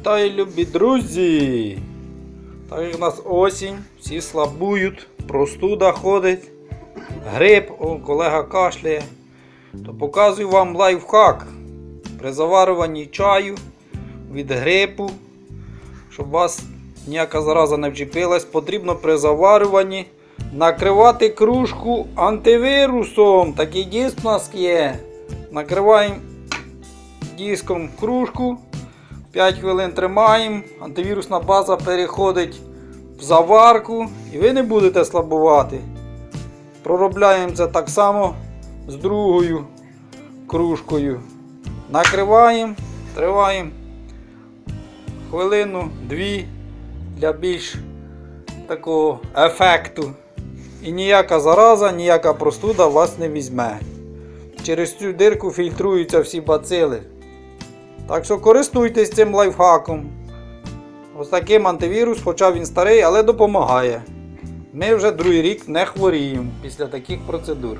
Вітаю, любі друзі! Так як у нас осінь, всі слабують, простуда ходить, грип, о, колега кашляє, то показую вам лайфхак при заварюванні чаю від грипу, щоб вас ніяка зараза не вчепилась, потрібно при заварюванні накривати кружку антивірусом. Такий диск у нас є. Накриваємо диском кружку. 5 хвилин тримаємо, антивірусна база переходить в заварку і ви не будете слабувати. Проробляємо це так само з другою кружкою. Накриваємо, триваємо хвилину, дві для більш такого ефекту. І ніяка зараза, ніяка простуда вас не візьме. Через цю дирку фільтруються всі бацили. Так що користуйтесь цим лайфхаком. Ось таким антивірус, хоча він старий, але допомагає. Ми вже другий рік не хворіємо після таких процедур.